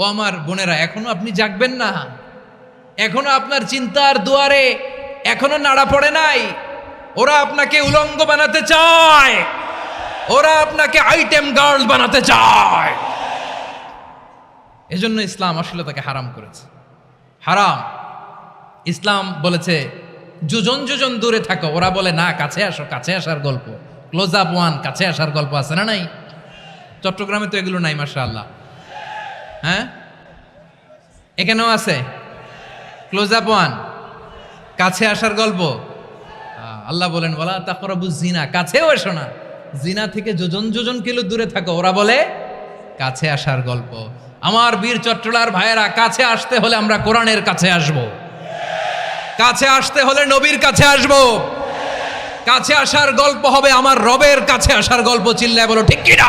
ও আমার বোনেরা, এখনও আপনি জাগবেন না। এখনও আপনার চিন্তার দুয়ারে এখনও নাড়া পড়ে নাই। ওরা আপনাকে উলঙ্গ বানাতে চায়। ওরা আপনাকে আইটেম গার্ল বানাতে চায়। এজন্য ইসলাম অশ্লীলতাকে হারাম করেছে। হারাম। ইসলাম বলেছে, যোজন যোজন দূরে থাকো। ওরা বলে, না, কাছে আসো, কাছে আসার গল্প। ক্লোজ আপ ওয়ান কাছে আসার গল্প আছে না নাই? চট্টগ্রামে তো এগুলো নাই মাসা আল্লাহ হ্যাঁ? এখানেও আছে। ক্লোজ আপ ওয়ান কাছে আসার গল্প। আল্লাহ বলেন বলা তাকরাবু জিনা কাছেও এসো না। জিনা থেকে যোজন যোজন কিলো দূরে থাকো। ওরা বলে, কাছে আসার গল্প। আমার বীর চট্টলার ভাইয়েরা, কাছে আসতে হলে আমরা কোরআনের কাছে আসব। কাছে আসতে হলে নবীর কাছে আসব। কাছে আসার গল্প হবে আমার রবের কাছে আসার গল্প। চিল্লায় বলো, ঠিক কিনা?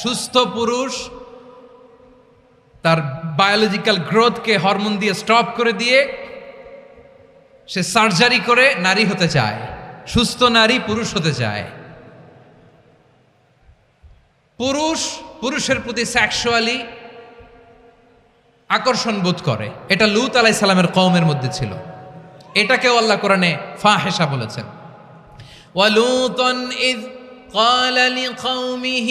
সুস্থ পুরুষ তার বায়োলজিক্যাল গ্রোথকে হরমোন দিয়ে স্টপ করে দিয়ে সে সার্জারি করে নারী হতে চায় সুস্থ নারী পুরুষ হতে চায় পুরুষ পুরুষের প্রতি সেক্সুয়ালি আকর্ষণ বোধ করে এটা লুত আলাই সালামের কওমের মধ্যে ছিল এটাকেও আল্লাহ কোরআনে ফাহেসা বলেছেন ولوطا إذ قال لقومه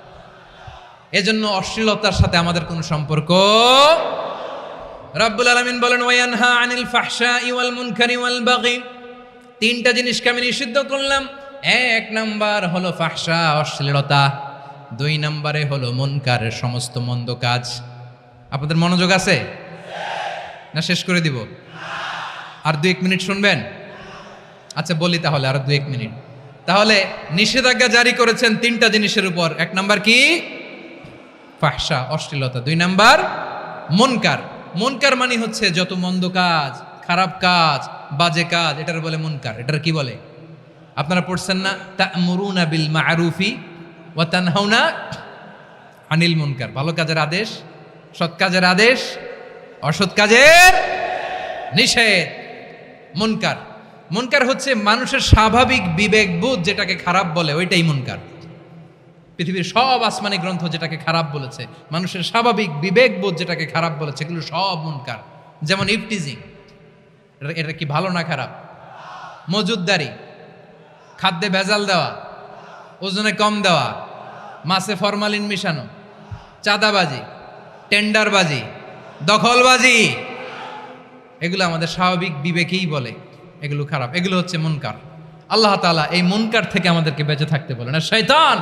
এজন্য অশ্লীলতার সাথে আমাদের কোনো সম্পর্ক রাব্বুল আলামিন বলেন, ওয়ায়ানহা আনিল ফাহশা ওয়াল মুনকারি ওয়াল বাগি। তিনটা জিনিসকে আমি নিষিদ্ধ করলাম। এক নাম্বার হলো ফাহশা, অশ্লীলতা। দুই নম্বরে হলো মুনকারের সমস্ত মন্দ কাজ। আপনাদের মনোযোগ আছে? না, শেষ করে দিব। আর দু এক মিনিট শুনবেন? আচ্ছা বলি তাহলে আর দু এক মিনিট। তাহলে নিষেধাজ্ঞা জারি করেছেন তিনটা জিনিসের উপর। এক নাম্বার কি? ফাহসা অশ্লীলতা। দুই নাম্বার, মনকার। মনকার মানে হচ্ছে যত মন্দ কাজ, খারাপ কাজ, বাজে কাজ, এটার বলে মনকার। এটার কি বলে? আপনারা পড়ছেন না, তা'মুরুনা বিল মা'রুফি ওয়া তানহাউনা আনিল মুনকার। ভালো কাজের আদেশ, সৎ কাজের আদেশ, অসৎ কাজের নিষেধ। মুনকার। মুনকার হচ্ছে মানুষের স্বাভাবিক বিবেকবোধ যেটাকে খারাপ বলে, ওইটাই মুনকার। পৃথিবীর সব আসমানি গ্রন্থ যেটাকে খারাপ বলেছে, মানুষের স্বাভাবিক বিবেকবোধ যেটাকে খারাপ বলেছে, এগুলো সব মুনকার। যেমন ইফটিজিং, এটা- কি ভালো না খারাপ? মজুদদারি, খাদ্যে ভেজাল দেওয়া, ওজনে কম দেওয়া, মাছে ফরমালিন মিশানো, চাঁদাবাজি, টেন্ডারবাজি, দখলবাজি, এগুলো আমাদের স্বাভাবিক বিবেকেই বলে, এগুলো খারাপ, এগুলো হচ্ছে মুনকার। আল্লাহ তাআলা এই মুনকার থেকে আমাদেরকে বেঁচে থাকতে বলেন। আর শয়তান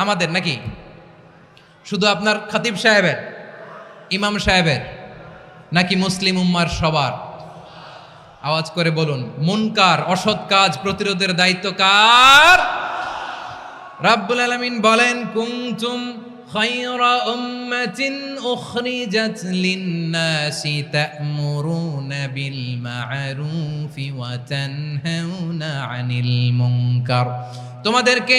আমাদের নাকি? শুধু আপনার খতিব সাহেবের, ইমাম সাহেবের, নাকি মুসলিম উম্মার সবার? আওয়াজ করে বলুন, মুনকার, অসৎ কাজ, প্রতিরোধের দায়িত্ব কার? রাব্বুল আলামিন বলেন, কুনতুম খায়রা উম্মাতিন উখরিজাত লিন-নাসি তা'মুরুনা বিল মা'রুফি ওয়া তানহাউনা আনিল মুনকার। তোমাদেরকে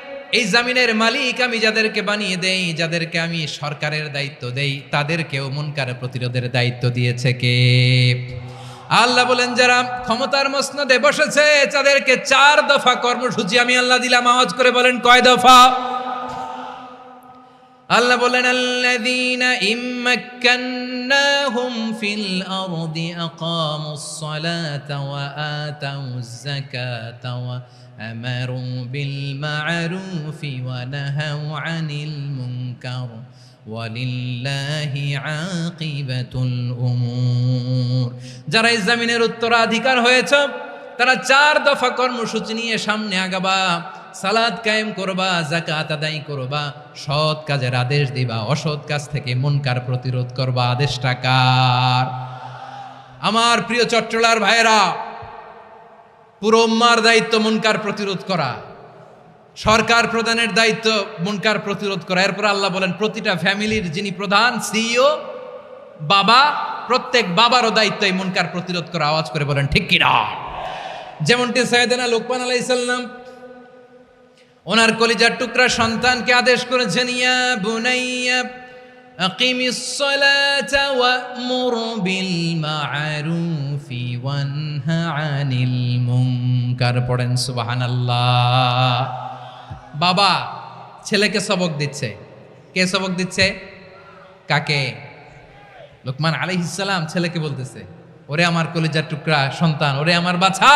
এই জামিনের মালিক আমি যাদেরকে বানিয়ে দেই, যাদেরকে আমি সরকারের দায়িত্ব দেই, তাদেরকেও মুনকার প্রতিরোধের দায়িত্ব দিয়েছে কে? আল্লাহ বলেন, যারা ক্ষমতার মসনদে বসেছে, তাদেরকে চার দফা কর্মসূচি আমি আল্লাহ দিলাম। আওয়াজ করে বলেন, কয় দফা? আল্লাহ বলেন, আল্লাযীনা ইম্মাক্কান্নাহুম ফিল আরদি আকামুস সালাতা ওয়া আতাউজ যাকাতা ওয়া আমারু বিল মা'রুফি ওয়া নাহাউ আনিল মুনকার ওয়ালিল্লাহি আকিবাতুল যারা এই জমিনের উত্তরাধিকার হয়েছে, তারা চার দফা কর্মসূচি নিয়ে সামনে আগাবা। সালাদ কায়েম করবা জাকাত আদায় করবা, সৎ কাজের আদেশ দিবা, অসৎ কাজ থেকে মনকার প্রতিরোধ করবা, আদেশটা কার? আমার প্রিয় চট্টলার ভাইয়েরা, পুরো উম্মার দায়িত্ব মনকার প্রতিরোধ করা, সরকার প্রধানের দায়িত্ব মনকার প্রতিরোধ করা। এরপর আল্লাহ বলেন, প্রতিটা ফ্যামিলির যিনি প্রধান, সিইও, বাবা, প্রত্যেক বাবারও দায়িত্ব এই মনকার প্রতিরোধ করা। আওয়াজ করে বলেন, ঠিক কিনা? যেমনটি সৈয়দানা লোকমান আলাইসাল্লাম ওনার কলিজার টুকরা সন্তানকে আদেশ করেছেন ইয়া বুনাইয়া আকিমিস সালাতা ওয়া'মুর বিল মা'রুফি ওয়ানহা আনিল মুনকার। পড়েন সুবাহান আল্লাহ বাবা, ছেলেকে সবক দিচ্ছে। কে সবক দিচ্ছে? কাকে? লোকমান আলাইহিসালাম ছেলেকে বলতেছে, ওরে আমার কলিজার টুকরা সন্তান, ওরে আমার বাছা!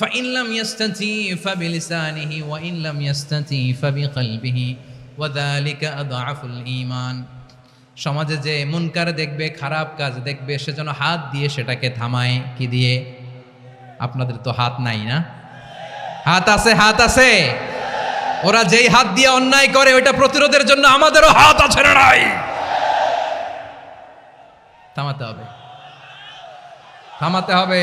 فإن لم يستطع فبلسانه وإن لم يستطع فبقلبه وذلك أضعف الإيمان সমাজে যে মুনকার দেখবে খারাপ কাজ দেখবে সেজন্য হাত দিয়ে সেটাকে থামায় কি দিয়ে আপনাদের তো হাত নাই না হাত আছে হাত আছে ওরা যেই হাত দিয়ে অন্যায় করে ওইটা প্রতিরোধের জন্য আমাদেরও হাত আছে না নাই থামাতে হবে থামাতে হবে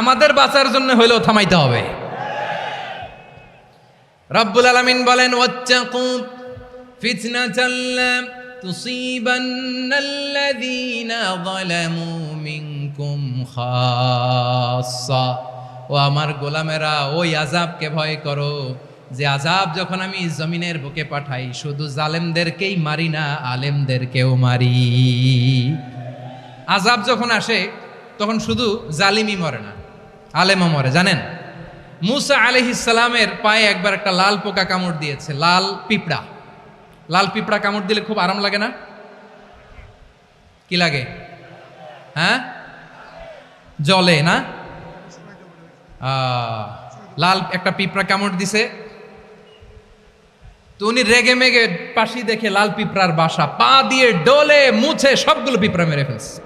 আমাদের বাঁচার জন্য হইলেও থামাইতে হবে। রব্বুল আলামিন বলেন, ওয়াত্তাকু ফিতনাতাল লা তুসিবান্নাল্লাযীনা যালামু মিনকুম খাসসা। ও আমার গোলামেরা, ওই আযাবকে ভয় করো, যে আযাব যখন আমি জমিনের বুকে পাঠাই, শুধু জালেমদেরকেই মারি না, আলেমদেরকেও মারি। আজাব যখন আসে, তখন শুধু জালিমই মরে না। আলেমও মরে, জানেন? মুসা আলহিসালামের পায়ে একবার একটা লাল পোকা কামড় দিয়েছে, লাল পিঁপড়া। লাল পিঁপড়া কামড় দিলে খুব আরাম লাগে না? কি লাগে? হ্যাঁ? জলে, না? লাল একটা পিঁপড়া কামড় দিছে। তো উনি রেগে মেগে পাশি দেখে লাল পিঁপড়ার বাসা, পা দিয়ে ডলে মুছে সবগুলো পিঁপড়া মেরে ফেলছে।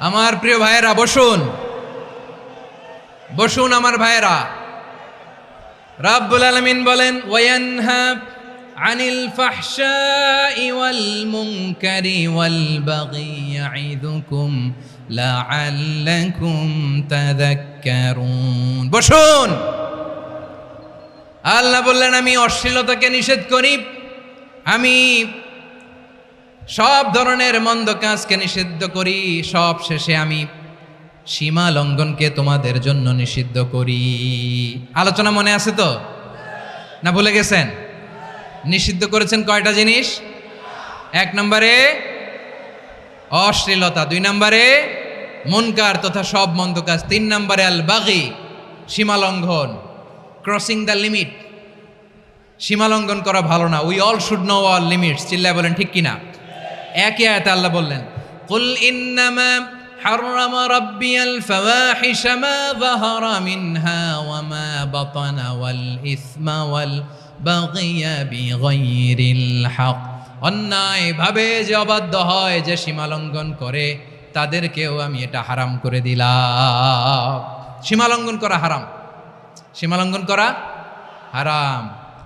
আমার প্রিয় ভাইয়েরা, বসুন। বসুন আমার ভাইয়েরা। রাব্বুল আলামিন বলেন ওয়ানহা আনিল ফাহশাই ওয়াল মুনকারি ওয়াল বাগি ইয়াইদুকুম লাআল্লাকুম তাযাক্কারুন। বসুন। আল্লাহ বললেন, আমি অশ্লীলতাকে নিষেধ করি। আমি সব ধরনের মন্দ কাজকে নিষিদ্ধ করি, সব শেষে আমি সীমা লঙ্ঘনকে তোমাদের জন্য নিষিদ্ধ করি। আলোচনা মনে আছে তো? না ভুলে গেছেন? নিষিদ্ধ করেছেন কয়টা জিনিস? এক নম্বরে অশ্লীলতা, দুই নম্বরে মনকার তথা সব মন্দ কাজ, তিন নম্বরে আল বাগি সীমা লঙ্ঘন ক্রসিং দ্য লিমিট সীমা লঙ্ঘন করা ভালো না। We all should know all limits চিল্লায় বলেন ঠিক কিনা? একই আয়াতে আল্লাহ বললেন কুল ইন্নামা حرم ربي الفواحش ما ظهر منها وما بطن والإثم والبغي بغير الحق অন্যায় ভাবে যে অবাধ্য হয় যে সীমালঙ্ঘন করে তাদেরকেও আমি এটা হারাম করে দিলাম সীমালঙ্ঘন করা হারাম সীমালঙ্ঘন করা হারাম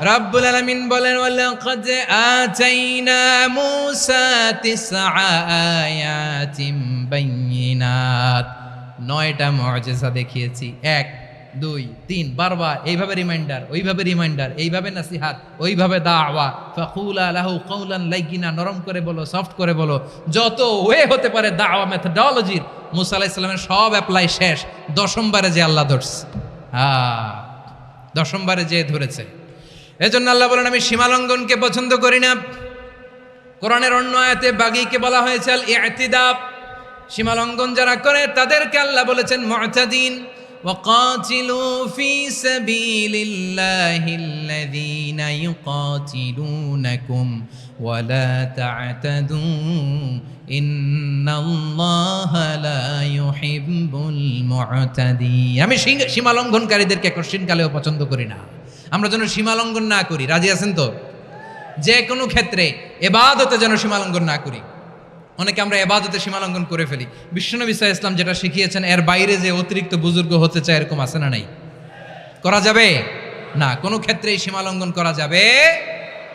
রব্বুল আলামিন বলেন, ওয়ালাকাদ আতাইনা মূসা তিসআ আয়াতিম বাইয়িনাত। নয়টা মুআজিজা দেখিয়েছি। এক, দুই, তিন, বারবার। এইভাবে রিমাইন্ডার, ওইভাবে রিমাইন্ডার, এইভাবে নাসিহাত, ওইভাবে দাওয়া। ফাকুলা লাহু কৌলান লাইকিনা নরম করে বলো, সফট করে বলো। যত ওয়ে হতে পারে দাওয়া মেথডোলজির মুসা আলাইহিস সালামের সব অ্যাপ্লাই শেষ। দশমবারে যে আল্লাহ ধরছে। হ্যাঁ দশমবারে যে ধরেছে। এজন্য আল্লাহ বলেন, আমি সীমালঙ্ঘনকে পছন্দ করি না। কোরআনের অন্য আয়াতে বাগিকে বলা হয়েছে, আল ইয়াতিদাব সীমালঙ্ঘন যারা করে, তাদেরকে আল্লাহ বলেছেন, মতাদিন। وقاتلوا في سبيل الله الذين يقاتلونكم ولا تعتدوا إن الله لا يحب المعتدين আমি সীমালঙ্ঘনকারীদেরকে কোশ্চিনকালেও পছন্দ করি না। আমরা যেন সীমালঙ্ঘন না করি। রাজি আছেন তো? যে কোনো ক্ষেত্রে এবাদতে যেন সীমালঙ্ঘন না করি। অনেকে আমরা এবাদতে সীমালঙ্ঘন করে ফেলি। বিশ্বনবী সাহা ইসলাম যেটা শিখিয়েছেন, এর বাইরে যে অতিরিক্ত বুজুর্গ হতে চায় এরকম আছে না নাই? করা যাবে? না, কোনো ক্ষেত্রেই সীমালঙ্ঘন করা যাবে।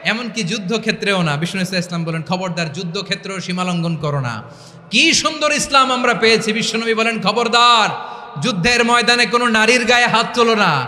এমনকি যুদ্ধ ক্ষেত্রেও না বিষ্ণু ইসলাম ইসলাম বলেন, খবরদার যুদ্ধ ক্ষেত্রেও সীমালঙ্ঘন করো না। কি সুন্দর ইসলাম আমরা পেয়েছি। বিশ্বনবী বলেন, খবরদার, যুদ্ধের ময়দানে কোনো নারীর গায়ে হাত তোলো না।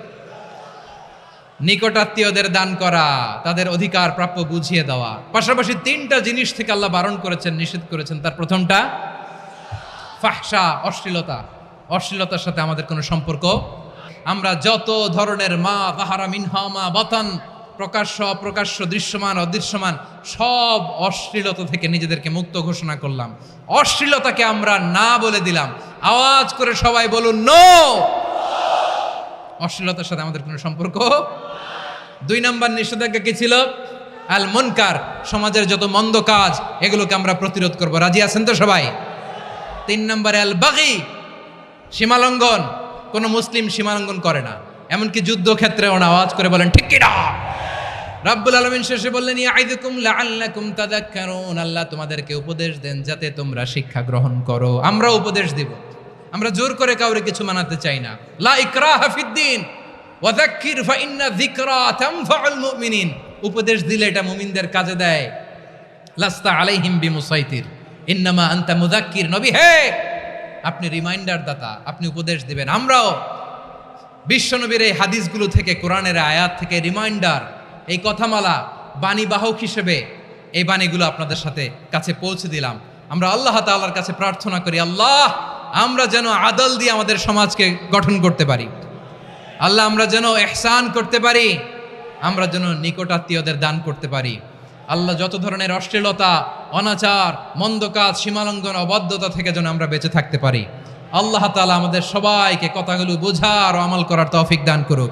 নিকটাত্মীয়দের দান করা, তাদের অধিকার প্রাপ্য বুঝিয়ে দেওয়া। পাশাপাশি তিনটা জিনিস থেকে আল্লাহ বারণ করেছেন, নিষেধ করেছেন। তার প্রথমটা, ফাহসা, অশ্লীলতা। অশ্লীলতার সাথে আমাদের কোনো সম্পর্ক আমরা যত ধরনের মা তাহারা মিনহা মা বতন, প্রকাশ্য, অপ্রকাশ্য, দৃশ্যমান, অদৃশ্যমান, সব অশ্লীলতা থেকে নিজেদেরকে মুক্ত ঘোষণা করলাম। অশ্লীলতাকে আমরা না বলে দিলাম। আওয়াজ করে সবাই বলুন নো অশ্লীলতার সাথে আমাদের কোনো সম্পর্ক? দুই নম্বর নিষেধাজ্ঞা কি ছিল? আল মুনকার, সমাজের যত মন্দ কাজ, এগুলোকে আমরা প্রতিরোধ করব। রাজি আছেন তো সবাই? তিন নম্বরে আল বাগি, সীমালঙ্ঘন। কোনো মুসলিম সীমালঙ্ঘন করে না। এমনকি যুদ্ধক্ষেত্রেও না, আওয়াজ করে বলেন, ঠিক কিনা রাব্বুল আলামিন শেষে বললেন ইয়াইদুকুম লাআল্লাকুম তাযাক্কারুন। আল্লাহ তোমাদেরকে উপদেশ দেন, যাতে তোমরা শিক্ষা গ্রহণ করো। আমরা উপদেশ দেব। আমরা জোর করে কাউরে কিছু মানাতে চাই না। লা ইকরাহা ফিদ্দিন। ওয়াযাক্কির ফাইন্না যিকরা তানফাউল মুমিনিন। উপদেশ দিলে এটা মুমিনদের কাজে দেয়। লাস্তা আলাইহিম বিমুসাইতির। ইন্নামা আনতা মুযাক্কির নবী। হে! আপনি রিমাইন্ডার দাতা, আপনি উপদেশ দিবেন। আমরাও বিশ্বনবীর এই হাদিসগুলো থেকে, কোরআনের আয়াত থেকে রিমাইন্ডার, এই কথামালা বাণী বাহক হিসেবে এই বাণীগুলো আপনাদের সাথে কাছে পৌঁছে দিলাম। আমরা আল্লাহ তাআলার কাছে প্রার্থনা করি, আল্লাহ আমরা যেন আদল দিয়ে আমাদের সমাজকে গঠন করতে পারি। আল্লাহ, আমরা যেন এহসান করতে পারি, আমরা যেন নিকটাত্মীয়দের দান করতে পারি। আল্লাহ, যত ধরনের অশ্লীলতা, অনাচার, মন্দ কাজ, সীমালঙ্ঘন, অবাধ্যতা থেকে যেন আমরা বেঁচে থাকতে পারি। আল্লাহ তালা আমাদের সবাইকে কথাগুলো বোঝার ও আমল করার তৌফিক দান করুক।